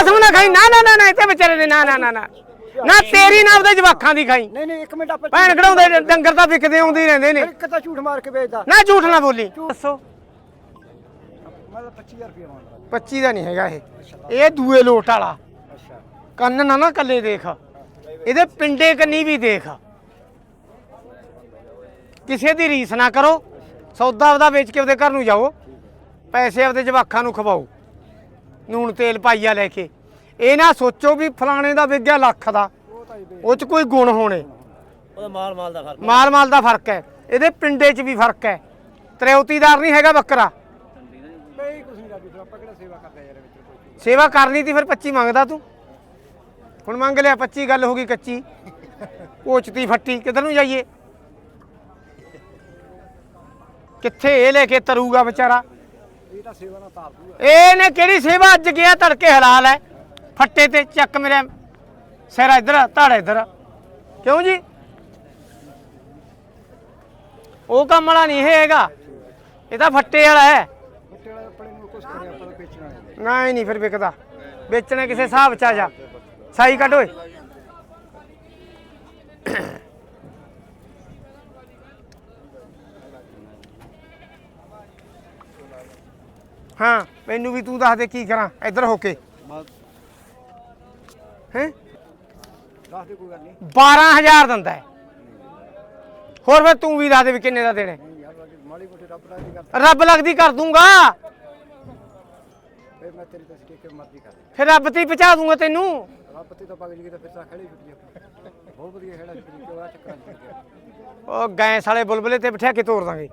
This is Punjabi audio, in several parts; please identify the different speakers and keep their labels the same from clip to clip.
Speaker 1: ਕਸਮ ਨਾ ਖਾਈ। ਨਾ ਨਾ ਨਾ ਨਾ ਇੱਥੇ ਵਿਚਾਰੇ ਦੇ ਨਾ ਨਾ ਨਾ ਨਾ। ਨਾ ਤੇਰੀ ਨਾ ਉਹਦੇ ਜਵਾਖਾਂ ਦੀ ਖਾਈ।
Speaker 2: ਨਹੀਂ ਨਹੀਂ ਇੱਕ ਮਿੰਟ ਆਪਾਂ
Speaker 1: ਭੈਣ ਕਢਾਉਂਦੇ ਡੰਗਰ ਤਾਂ ਵਿਕਦੇ ਆਉਂਦੇ ਹੀ ਰਹਿੰਦੇ ਨੇ।
Speaker 2: ਇੱਕ ਤਾਂ ਝੂਠ ਮਾਰ ਕੇ ਵੇਚਦਾ।
Speaker 1: ਨਾ ਝੂਠ ਨਾ ਬੋਲੀ। ਦੱਸੋ।
Speaker 2: ਮੈਂ ਤਾਂ 25000 ਰੁਪਏ ਮੰਗਦਾ
Speaker 1: 25 ਦਾ ਨਹੀਂ ਹੈਗਾ ਇਹ। ਇਹ ਦੂਏ ਲੋਟ ਵਾਲਾ।
Speaker 2: ਅੱਛਾ।
Speaker 1: ਕੰਨ ਨਾ ਨਾ ਕੱਲੇ ਦੇਖ। ਇਹਦੇ ਪਿੰਡੇ ਕੰਨੀ ਵੀ ਦੇਖ। ਕਿਸੇ ਦੀ ਰੀਸ ਨਾ ਕਰੋ। ਸੌਦਾ ਉਹਦਾ ਵੇਚ ਕੇ ਉਹਦੇ ਘਰ ਨੂੰ ਜਾਓ। ਪੈਸੇ ਆਪਦੇ ਜਵਾਖਾਂ ਨੂੰ ਖਵਾਓ। ਨੂਣ ਤੇਲ ਪਾਈਆ ਲੈ ਕੇ। ਇਹ ਨਾ ਸੋਚੋ ਵੀ ਫਲਾਣੇ ਦਾ ਵਿਗਿਆ ਲੱਖ ਦਾ।
Speaker 2: ਉਹ
Speaker 1: ਚ ਕੋਈ ਗੁਣ ਹੋਣੇ।
Speaker 3: ਉਹਦਾ ਮਾਲ ਮਾਲ ਦਾ ਫ਼ਰਕ
Speaker 1: ਮਾਲ ਮਾਲ ਦਾ ਫ਼ਰਕ ਹੈ। ਇਹਦੇ ਪਿੰਡੇ ਚ ਵੀ ਫ਼ਰਕ ਹੈ। ਤ੍ਰਿਉਤੀਦਾਰ ਨਹੀਂ ਹੈਗਾ ਬੱਕਰਾ।
Speaker 2: ਬਈ ਕੁਛ ਨਹੀਂ ਰਾਜੀ ਫਿਰ ਆਪਾਂ ਕਿਹੜਾ ਸੇਵਾ ਕਰਦੇ ਯਾਰ ਵਿੱਚ ਕੋਈ
Speaker 1: ਸੇਵਾ ਕਰਨੀ ਤੀ ਫਿਰ 25 ਮੰਗਦਾ ਤੂੰ। ਹੁਣ ਮੰਗ ਲਿਆ 25 ਗੱਲ ਹੋ ਗਈ ਕੱਚੀ। ਕੋਚਤੀ ਫੱਟੀ ਕਿੱਧਰ ਨੂੰ ਜਾਈਏ? ਕਿੱਥੇ ਇਹ ਲੈ ਕੇ ਤਰੂਗਾ ਵਿਚਾਰਾ?
Speaker 2: ਇਹ ਤਾਂ ਸੇਵਾ ਨਾਲ ਤਾਰ ਦੂਗਾ
Speaker 1: ਇਹਨੇ ਕਿਹੜੀ ਸੇਵਾ ਅੱਜ ਗਿਆ ਤੜਕੇ ਹਲਾਲ ਹੈ? ਫੱਟੇ ਤੇ ਚੱਕ ਮੇਰੇ ਸਿਰ ਇੱਧਰ ਧੜ ਇੱਧਰ। ਕਿਉਂ ਜੀ? ਉਹ ਕੰਮ ਵਾਲਾ ਨਹੀਂ ਹੈਗਾ। ਇਹ ਤਾਂ ਫੱਟੇ ਵਾਲਾ ਹੈ।
Speaker 2: ਬੱਟੇ ਵਾਲੇ ਆਪਣੇ ਨੂੰ ਕੁਛ ਕਰਿਆ ਆਪਾਂ ਤਾਂ ਵੇਚਣਾ ਹੈ
Speaker 1: ਨਾ ਹੀ ਨਹੀਂ ਫਿਰ ਵਿਕਦਾ। ਵੇਚਣਾ ਕਿਸੇ ਹਿਸਾਬ ਚ ਆ ਜਾ। ਸਾਈ ਕੱਢ ਓਏ। ਹਾਂ ਮੈਨੂੰ ਵੀ ਤੂੰ ਦੱਸ ਦੇ ਕੀ ਕਰਾਂ ਇੱਧਰ ਹੋ ਕੇ। ਹੈ?
Speaker 2: ਦੱਸ ਦੇ ਕੋਈ ਗੱਲ ਨਹੀਂ।
Speaker 1: 12000 ਦਿੰਦਾ ਹੈ। ਹੋਰ ਫਿਰ ਤੂੰ ਵੀ ਦੱਸ ਦੇ ਵੀ ਕਿੰਨੇ ਦਾ ਦੇਣਾ ਹੈ?
Speaker 2: ਨਹੀਂ ਯਾਰ ਰਾਜੀ ਮਾੜੀ ਮੋਟੀ ਰੱਬ ਦਾ
Speaker 1: ਲੱਗਦੀ ਕਰ ਦੂੰਗਾ।
Speaker 2: ਫਿਰ ਮੈਂ ਤੇਰੀ ਤਸਕੀ ਕਿ ਮਰਜ਼ੀ ਕਰ
Speaker 1: ਫਿਰ ਰੱਬ ਤੇ ਹੀ ਪਹੁੰਚਾ ਦੂੰਗਾ ਤੈਨੂੰ।
Speaker 2: ਰੱਬ ਤੇ ਤਾਂ ਪਗ ਜੀ ਤਾਂ ਫਿਰ ਤਾਂ ਖੜੀ ਛੁੱਟੀ ਬਹੁਤ ਵਧੀਆ ਖੇੜਾ ਛੁੱਟੀ ਕਿਉਂ ਆ ਚੱਕਰਾਂ
Speaker 1: ਉਹ ਗੈਸ ਵਾਲੇ ਬੁਲਬੁਲੇ ਤੇ ਬਿਠਾ ਕੇ ਤੋਰ ਦਾਂਗੇ।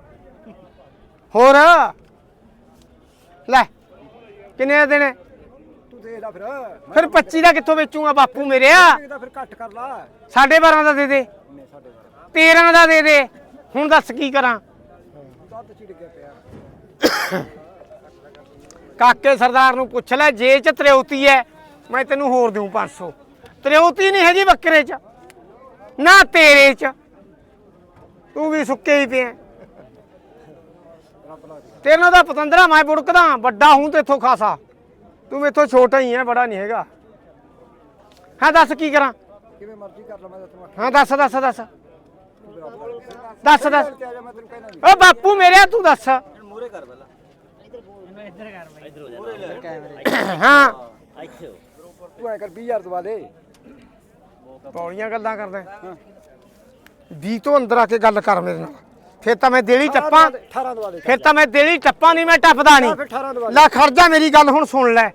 Speaker 1: ਹੋਰ? ਲੈ ਕਿੰਨੇ ਦਾ ਦੇਣੇ?
Speaker 2: ਤੂੰ ਦੇ ਲੈ ਫਿਰ।
Speaker 1: ਫਿਰ 25 ਦਾ ਕਿੱਥੋਂ ਵੇਚੂਗਾ ਬਾਪੂ ਮੇਰਿਆ
Speaker 2: ਇਹਦਾ ਫਿਰ ਘੱਟ ਕਰ ਲਾ।
Speaker 1: ਸਾਢੇ 12 ਦਾ ਦੇ ਦੇ।
Speaker 2: ਨਹੀਂ ਸਾਡੇ ਬਾਰੇ।
Speaker 1: 13 ਦਾ ਦੇ ਦੇ। ਹੁਣ ਦੱਸ ਕੀ ਕਰਾਂ?
Speaker 2: ਦੁੱਧ ਚਿੜ ਗਿਆ ਪਿਆ।
Speaker 1: ਕਾਕੇ ਸਰਦਾਰ ਨੂੰ ਪੁੱਛ ਲੈ ਜੇ ਚ ਤ੍ਰਿਉਤੀ ਹੈ ਮੈਂ ਤੈਨੂੰ ਹੋਰ ਦੇਉਂ 500 ਤ੍ਰਿਉਤੀ ਨਹੀਂ ਹੈਗੀ ਬੱਕਰੇ ਚ ਨਾ ਤੇਰੇ ਚ। ਤੂੰ ਵੀ ਸੁੱਕੇ ਹੀ ਪਿਆ।
Speaker 2: ਰੱਬ ਲਾ ਦੇ।
Speaker 1: ਤੇਰੇ ਨਾਲ ਦਾ ਪਤੰਦਰਾ ਮੈਂ ਬੁੜਕਦਾ ਵੱਡਾ ਹੂੰ ਤੇਥੋਂ ਖਾਸਾ। ਤੂੰ ਮੇਥੋਂ ਛੋਟਾ ਹੀ ਹੈ ਬੜਾ ਨਹੀਂ ਹੈਗਾ। ਹਾਂ ਦੱਸ ਕੀ ਕਰਾਂ?
Speaker 2: ਕਿਵੇਂ ਮਰਜ਼ੀ ਕਰ ਲਾ ਮੈਂ ਤੈਨੂੰ
Speaker 1: ਹਾਂ ਦੱਸ ਦੱਸ ਦੱਸ। ਦੱਸ ਦੱਸ।
Speaker 2: ਆ ਤੈਨੂੰ
Speaker 1: ਓ ਬਾਪੂ ਮੇਰੇ ਤੂੰ ਦੱਸ।
Speaker 3: ਮੂਰੇ ਕਰ ਪਹਿਲਾਂ। ਇੱਧਰ ਕਰ ਬਾਈ ਇੱਧਰ ਹੋ ਜਾ
Speaker 1: ਹਾਂ।
Speaker 3: ਇੱਥੇ
Speaker 2: ਤੂੰ ਐ ਕਰ 20000 ਦਵਾ ਦੇ।
Speaker 1: ਪੌੜੀਆਂ ਗੱਲਾਂ ਕਰਦਾ। 20 ਤੋਂ ਅੰਦਰ ਆ ਕੇ ਗੱਲ ਕਰ ਮੇਰੇ ਨਾਲ। ਫਿਰ ਤਾਂ ਮੈਂ ਦੇਲੀ ਟੱਪਾਂ
Speaker 2: 18 ਦਵਾ ਦੇ
Speaker 1: ਫਿਰ ਤਾਂ ਮੈਂ ਦੇਲੀ ਟੱਪਾਂ ਨਹੀਂ ਮੈਂ ਟੱਪਦਾ ਨਹੀਂ।
Speaker 2: 18 ਦਵਾ
Speaker 1: ਲੈ ਖਰਜਾ ਮੇਰੀ ਗੱਲ ਹੁਣ ਸੁਣ ਲੈ।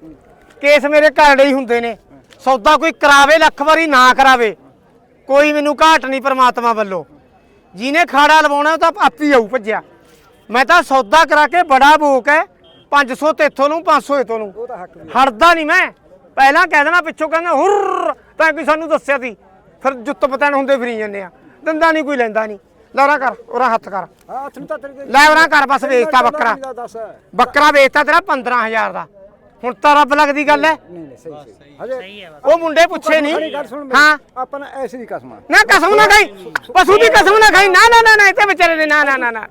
Speaker 1: ਕੇਸ ਮੇਰੇ ਘਰੜੇ ਹੀ ਹੁੰਦੇ ਨੇ। ਸੌਦਾ ਕੋਈ ਕਰਾਵੇ ਲੱਖ ਵਾਰੀ ਨਾ ਕਰਾਵੇ। ਕੋਈ ਮੈਨੂੰ ਘਾਟ ਨਹੀਂ ਪ੍ਰਮਾਤਮਾ ਵੱਲੋਂ। ਜਿਹਨੇ ਖਾੜਾ ਲਵਾਉਣਾ ਉਹ ਤਾਂ ਆਪੀ ਆਊ ਭੱਜਿਆ। ਮੈਂ ਤਾਂ ਸੌਦਾ ਕਰਾ ਕੇ ਬੜਾ ਬੋਕ ਹੈ 500 ਤੇਥੋਂ ਨੂੰ 500 ਇਥੋਂ ਨੂੰ ਹਟਦਾ ਨਹੀਂ ਮੈਂ। ਪਹਿਲਾਂ ਕਹਿ ਦੇਣਾ ਪਿੱਛੋਂ ਕਹਿੰਦਾ ਹੁਰ ਤਾਂ ਕੋਈ ਸਾਨੂੰ ਦੱਸਿਆ ਸੀ। ਫਿਰ ਜੁੱਤ ਪਤਨ ਹੁੰਦੇ ਫਰੀ ਜਾਂਦੇ ਆ। ਦੰਦਾ ਨਹੀਂ ਕੋਈ ਲੈਂਦਾ ਨਹੀਂ। ਲੌਰਾ ਕਰ ਉਹਰਾ ਹੱਥ ਕਰ।
Speaker 2: ਹਾਂ ਹੱਥ ਨੂੰ ਤਾਂ ਤੇਰੇ
Speaker 1: ਲੈ ਉਹਰਾ ਕਰ ਬਸ ਵੇਚਤਾ ਬੱਕਰਾ। ਬੱਕਰਾ ਵੇਚਤਾ ਤੇਰਾ 15000 ਦਾ। ਹੁਣ ਤਾਂ ਰੱਬ ਲੱਗਦੀ ਗੱਲ ਹੈ
Speaker 2: ਨਹੀਂ ਸਹੀ ਸਹੀ। ਹਜੇ
Speaker 1: ਉਹ ਮੁੰਡੇ ਪੁੱਛੇ ਨਹੀਂ ਹਾਂ।
Speaker 2: ਆਪਾਂ ਨੇ ਐਸੀ ਦੀ ਕਸਮ।
Speaker 1: ਨਾ ਕਸਮ ਨਾ ਖਾਈ। ਪਸ਼ੂ ਦੀ ਕਸਮ ਨਾ ਖਾਈ। ਨਾ ਨਾ ਨਾ ਨਾ ਇੱਥੇ ਵਿਚਾਰੇ ਦੇ ਨਾ ਨਾ ਨਾ ਨਾ।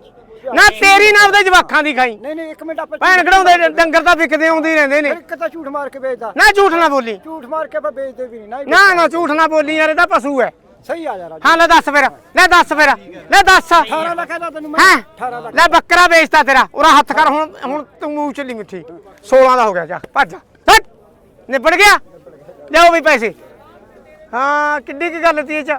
Speaker 1: ਨਾ ਤੇਰੀ ਨਾ ਉਹਦੇ ਜਵਾਖਾਂ ਦੀ ਖਾਈ।
Speaker 2: ਨਹੀਂ ਨਹੀਂ ਇੱਕ ਮਿੰਟ ਆਪਾਂ
Speaker 1: ਭੈਣ ਕਢਾਉਂਦੇ ਡੰਗਰ ਤਾਂ ਵਿਕਦੇ ਆਉਂਦੇ ਰਹਿੰਦੇ ਨੇ।
Speaker 2: ਇੱਕ ਤਾਂ ਝੂਠ ਮਾਰ ਕੇ ਵੇਚਦਾ।
Speaker 1: ਨਾ ਝੂਠ ਨਾ ਬੋਲੀ।
Speaker 2: ਝੂਠ ਮਾਰ ਕੇ ਆਪਾਂ ਵੇਚਦੇ ਵੀ ਨਹੀਂ। ਨਾ
Speaker 1: ਨਾ ਨਾ ਝੂਠ ਨਾ ਬੋਲੀ ਯਾਰ ਇਹਦਾ ਪਸ਼ੂ ਹੈ
Speaker 2: ਸਹੀ ਆ
Speaker 1: ਹਾਂ ਲੈ ਦੱਸ ਫਿਰ ਲੈ ਦੱਸ ਫਿਰ ਲੈ ਦੱਸ।
Speaker 2: 18 ਲੱਖ ਦਾ ਤੈਨੂੰ ਮੈਂ
Speaker 1: ਹਾਂ?
Speaker 2: 18 ਲੱਖ।
Speaker 1: ਲੈ ਬੱਕਰਾ ਵੇਚਤਾ ਤੇਰਾ ਉਹਦਾ ਹੱਥ ਕਰ ਹੁਣ ਹੁਣ ਤੂੰ ਮੂੰਹ ਚੱਲੀ ਮਿੱਠੀ। 16 ਦਾ ਹੋ ਗਿਆ ਜਾ ਭੱਜ ਹਟ! ਨਿਬੜ ਗਿਆ? ਲਿਆਓ ਵੀ ਪੈਸੇ। ਹਾਂ ਕਿੱਡੀ ਕੀ ਗੱਲ ਤੀ ਇਹ ਚ?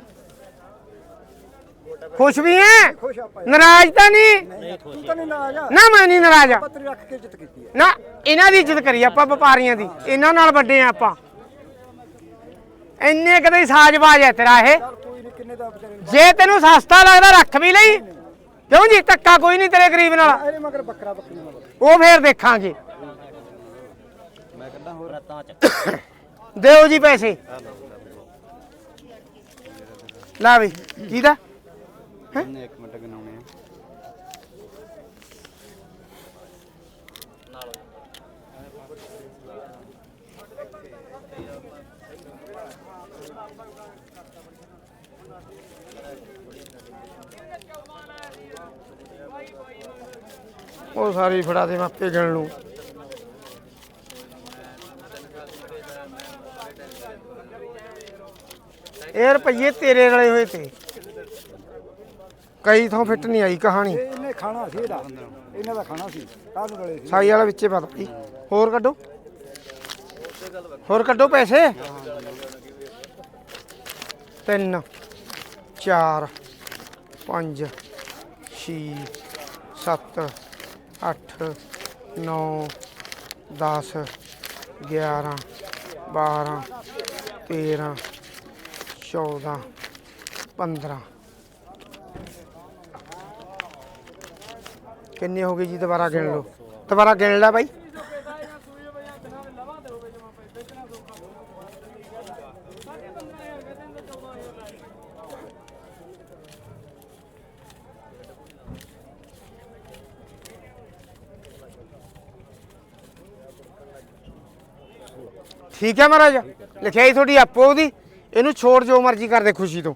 Speaker 1: ਖੁਸ਼ ਵੀ ਹੈ?
Speaker 2: ਖੁਸ਼ ਆਪਾਂ
Speaker 1: ਨਾਰਾਜ਼ ਤਾਂ ਨਹੀਂ
Speaker 2: ਤੂੰ ਤਾਂ ਨਹੀਂ ਨਾ ਆ। ਜਾ
Speaker 1: ਨਾ ਮੈਂ ਨਹੀਂ ਨਾਰਾਜ਼
Speaker 2: ਪੱਤਰੀ ਰੱਖ ਕੇ ਇੱਜ਼ਤ ਕੀਤੀ ਹੈ
Speaker 1: ਨਾ ਇਹਨਾਂ ਦੀ ਇੱਜ਼ਤ ਕਰੀ ਆਪਾਂ ਵਪਾਰੀਆਂ ਦੀ। ਇਹਨਾਂ ਨਾਲ ਵੱਡੇ ਆ ਆਪਾਂ। ਇੰਨੇ ਕਦੇ ਸਾਜਬਾਜ ਹੈ ਤੇਰਾ ਇਹ।
Speaker 2: ਚੱਲ ਕੋਈ ਨਹੀਂ ਕਿੰਨੇ ਦਾ ਵਿਚਾਰੇ ਨੂੰ
Speaker 1: ਜੇ ਤੈਨੂੰ ਸਸਤਾ ਲੱਗਦਾ ਰੱਖ ਵੀ ਲਈ। ਕਿਉਂ ਜੀ ਧੱਕਾ ਕੋਈ ਨਹੀਂ ਤੇਰੇ ਗਰੀਬ ਨਾਲ।
Speaker 2: ਇਹਦੇ ਮਗਰ ਬੱਕਰਾ ਬੱਕਰੀ ਮਗਰ
Speaker 1: ਉਹ ਫੇਰ ਦੇਖਾਂਗੇ।
Speaker 3: ਮੈਂ ਹੋਰ
Speaker 1: ਦਿਓ ਜੀ ਪੈਸੇ। ਲਾ ਵੀ ਕਿਹਦਾ?
Speaker 2: ਇਹਨੇ ਇੱਕ ਮਿੰਟ ਗਨਾਉਣੇ
Speaker 1: ਉਹ ਸਾਰੀ ਫੜਾ ਦੇ ਮਾਪੇ ਗਿਣ ਲੂ ਇਹ ਰੁਪਈਏ ਤੇਰੇ ਰਲੇ ਹੋਏ ਤੇ। ਕਈ ਥਾਂ ਫਿੱਟ ਨਹੀਂ ਆਈ ਕਹਾਣੀ।
Speaker 2: ਇਹ ਇਹਨੇ ਖਾਣਾ ਸੀ ਇਹਦਾ ਇਹਨਾਂ ਦਾ ਖਾਣਾ ਸੀ ਕਾਹ ਨੂੰ ਰਲੇ ਸੀ।
Speaker 1: ਸਾਈ ਵਾਲਾ ਵਿੱਚੇ ਪਤਾ ਜੀ ਹੋਰ ਕੱਢੋ। ਹੋਰ ਕੱਢੋ ਪੈਸੇ। ਤਿੰਨ, ਚਾਰ, ਪੰਜ, ਛੇ, ਸੱਤ, ਅੱਠ, ਨੌ 10 11 12 13 14 15 ਕਿੰਨੇ ਹੋ ਗਏ ਜੀ? ਦੁਬਾਰਾ ਗਿਣ ਲਓ। ਦੁਬਾਰਾ ਗਿਣ ਲੈ ਬਾਈ। ਠੀਕ ਹੈ ਮਹਾਰਾਜ ਲਿਖਿਆਈ ਤੁਹਾਡੀ ਆਪੋ ਉਹਦੀ ਇਹਨੂੰ ਛੋੜ ਜੋ ਮਰਜ਼ੀ ਕਰਦੇ ਖੁਸ਼ੀ ਤੋਂ।